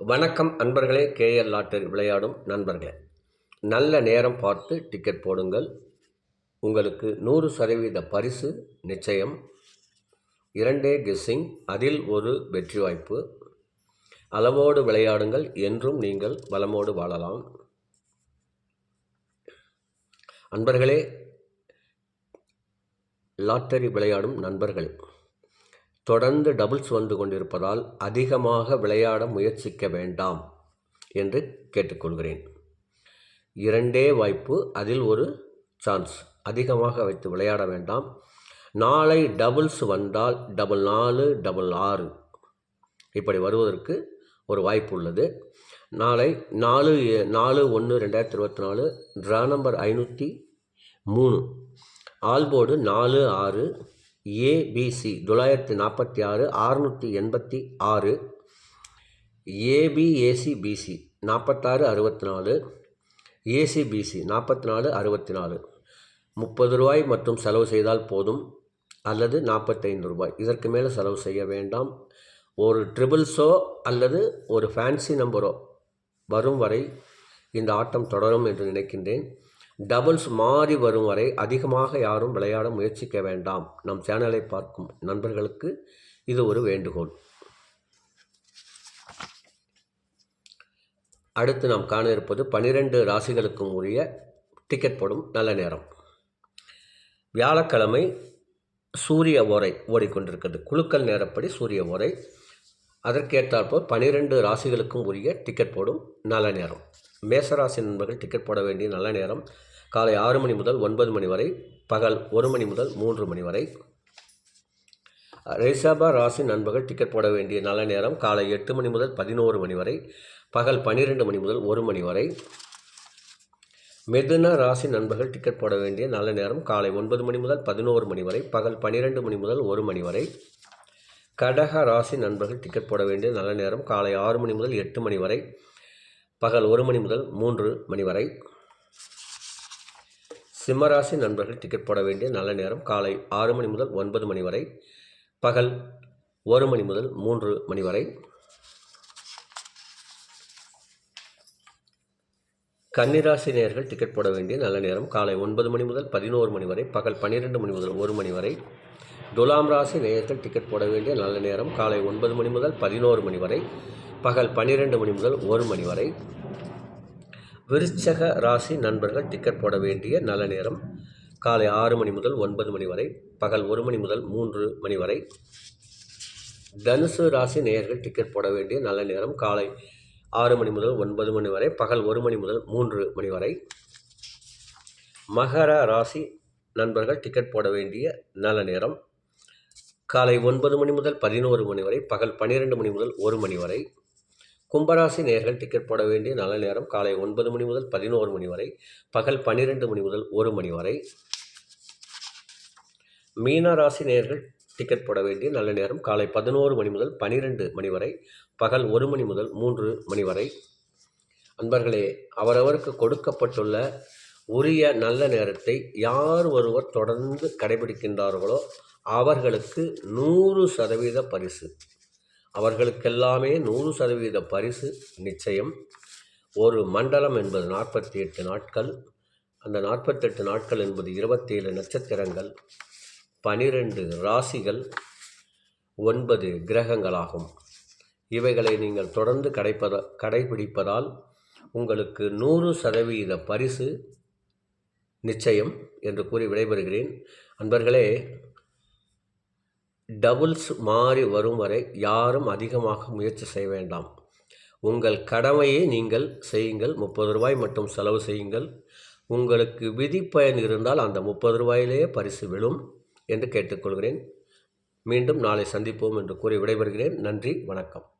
வணக்கம் அன்பர்களே KL lottery விளையாடும் நண்பர்களே. நல்ல நேரம் பார்த்து டிக்கெட் போடுங்கள். உங்களுக்கு நூறு சதவீத பரிசு நிச்சயம். இரண்டே கெஸ்ஸிங் அதில் ஒரு வெற்றி வாய்ப்பு. அளவோடு விளையாடுங்கள் என்றும் நீங்கள் வளமோடு வாழலாம். அன்பர்களே லாட்டரி விளையாடும் நண்பர்கள் தொடர்ந்து டபுள்ஸ் வந்து கொண்டிருப்பதால் அதிகமாக விளையாட முயற்சிக்க வேண்டாம் என்று கேட்டுக்கொள்கிறேன். இரண்டே வாய்ப்பு அதில் ஒரு சான்ஸ் அதிகமாக வைத்து விளையாட வேண்டாம். நாளை டபுள்ஸ் வந்தால் டபுள் நாலு டபுள் ஆறு. இப்படி வருவதற்கு ஒரு வாய்ப்பு உள்ளது. நாளை நாலு நாலு ஒன்று ரெண்டாயிரத்தி இருபத்தி நாலு ட்ரா நம்பர் ஐநூற்றி மூணு. ஆல்போர்டு நாலு ஆறு ஏபிசி தொள்ளாயிரத்தி நாற்பத்தி ஆறு அறுநூற்றி எண்பத்தி ஆறு. ஏபிஏசிபிசி நாற்பத்தாறு அறுபத்தி நாலு. ஏசிபிசி நாற்பத்தி நாலு அறுபத்தி நாலு. முப்பது ரூபாய் மற்றும் செலவு செய்தால் போதும் அல்லது நாற்பத்தைந்து ரூபாய். இதற்கு மேலே செலவு செய்ய வேண்டாம். ஒரு ட்ரிபிள்ஸோ அல்லது ஒரு ஃபேன்சி நம்பரோ வரும் வரை இந்த ஆட்டம் தொடரும் என்று நினைக்கின்றேன். டபுள்ஸ் மாறி வரும் வரை அதிகமாக யாரும் விளையாட முயற்சிக்க வேண்டாம். நம் சேனலை பார்க்கும் நண்பர்களுக்கு இது ஒரு வேண்டுகோள். அடுத்து நாம் காண இருப்பது பனிரெண்டு ராசிகளுக்கும் உரிய டிக்கெட் போடும் நல்ல நேரம். வியாழக்கிழமை சூரிய ஓரை ஓடிக்கொண்டிருக்கிறது. குழுக்கள் நேரப்படி சூரிய ஓரை. அதற்கேற்றாற்போல் பனிரெண்டு ராசிகளுக்கும் உரிய டிக்கெட் போடும் நல்ல நேரம். மேசராசி நண்பர்கள் டிக்கெட் போட வேண்டிய நல்ல நேரம். காலை ஆறு மணி முதல் ஒன்பது மணி வரை பகல் ஒரு மணி முதல் மூன்று மணி வரை. ரிஷப ராசி நண்பர்கள் டிக்கெட் போட வேண்டிய நல்ல நேரம். காலை எட்டு மணி முதல் பதினோரு மணி வரை பகல் பன்னிரெண்டு மணி முதல் ஒரு மணி வரை. மிதுன ராசி நண்பர்கள் டிக்கெட் போட வேண்டிய நல்ல நேரம். காலை ஒன்பது மணி முதல் பதினோரு மணி வரை பகல் பன்னிரெண்டு மணி முதல் ஒரு மணி வரை. கடக ராசி நண்பர்கள் டிக்கெட் போட வேண்டிய நல்ல நேரம். காலை ஆறு மணி முதல் எட்டு மணி வரை. பகல் ஒரு மணி முதல் மூன்று மணி வரை. சிம்மராசி நண்பர்கள் டிக்கெட் போட வேண்டிய நல்ல நேரம் காலை ஆறு மணி முதல் ஒன்பது மணி வரை. பகல் ஒரு மணி முதல் மூன்று மணி வரை. கன்னிராசி நேர்கள் டிக்கெட் போட வேண்டிய நல்ல நேரம் காலை ஒன்பது மணி முதல் பதினோரு மணி வரை பகல் பன்னிரெண்டு மணி முதல் ஒரு மணி வரை. துலாம் ராசி நேயர்கள் டிக்கெட் போட வேண்டிய நல்ல நேரம் காலை ஒன்பது மணி முதல் பதினோரு மணி வரை. பகல் பன்னிரெண்டு மணி முதல் ஒரு மணி வரை விருச்சக ராசி நண்பர்கள் டிக்கெட் போட வேண்டிய நல்ல நேரம். காலை ஆறு மணி முதல் ஒன்பது மணி வரை பகல் ஒரு மணி முதல் மூன்று மணி வரை. தனுசு ராசி நேயர்கள் டிக்கெட் போட வேண்டிய நல்ல நேரம். காலை ஆறு மணி முதல் ஒன்பது மணி வரை பகல் ஒரு மணி முதல் மூன்று மணி வரை. மகர ராசி நண்பர்கள் டிக்கெட் போட வேண்டிய நல்ல நேரம். காலை ஒன்பது மணி முதல் பதினோரு மணி வரை பகல் பன்னிரெண்டு மணி முதல் ஒரு மணி வரை. கும்பராசி நேர்கள் டிக்கெட் போட வேண்டிய நல்ல நேரம் காலை ஒன்பது மணி முதல் பதினோரு மணி வரை பகல் பன்னிரெண்டு மணி முதல் ஒரு மணி வரை. மீனராசி நேர்கள் டிக்கெட் போட வேண்டிய நல்ல நேரம் காலை பதினோரு மணி முதல் பனிரெண்டு மணி வரை பகல் ஒரு மணி முதல் மூன்று மணி வரை. அன்பர்களே அவரவருக்கு கொடுக்கப்பட்டுள்ள உரிய நல்ல நேரத்தை யார் ஒருவர் தொடர்ந்து கடைபிடிக்கின்றார்களோ அவர்களுக்கு நூறு சதவீத பரிசு. அவர்களுக்கெல்லாமே நூறு சதவீத பரிசு நிச்சயம். ஒரு மண்டலம் என்பது நாற்பத்தி எட்டு நாட்கள். அந்த நாற்பத்தெட்டு நாட்கள் என்பது இருபத்தேழு நட்சத்திரங்கள் பனிரெண்டு ராசிகள் ஒன்பது கிரகங்களாகும். இவைகளை நீங்கள் தொடர்ந்து கடைப்பத கடைபிடிப்பதால் உங்களுக்கு நூறு சதவீத பரிசு நிச்சயம் என்று கூறி விடைபெறுகிறேன். அன்பர்களே டபுள்ஸ் மாறி வரும் வரை யாரும் அதிகமாக முயற்சி செய்ய வேண்டாம். உங்கள் கடமையை நீங்கள் செய்யுங்கள். முப்பது ரூபாய் மட்டும் செலவு செய்யுங்கள். உங்களுக்கு விதி பயன் இருந்தால் அந்த முப்பது ரூபாயிலேயே பரிசு விழும் என்று கேட்டுக்கொள்கிறேன். மீண்டும் நாளை சந்திப்போம் என்று கூறி விடைபெறுகிறேன். நன்றி. வணக்கம்.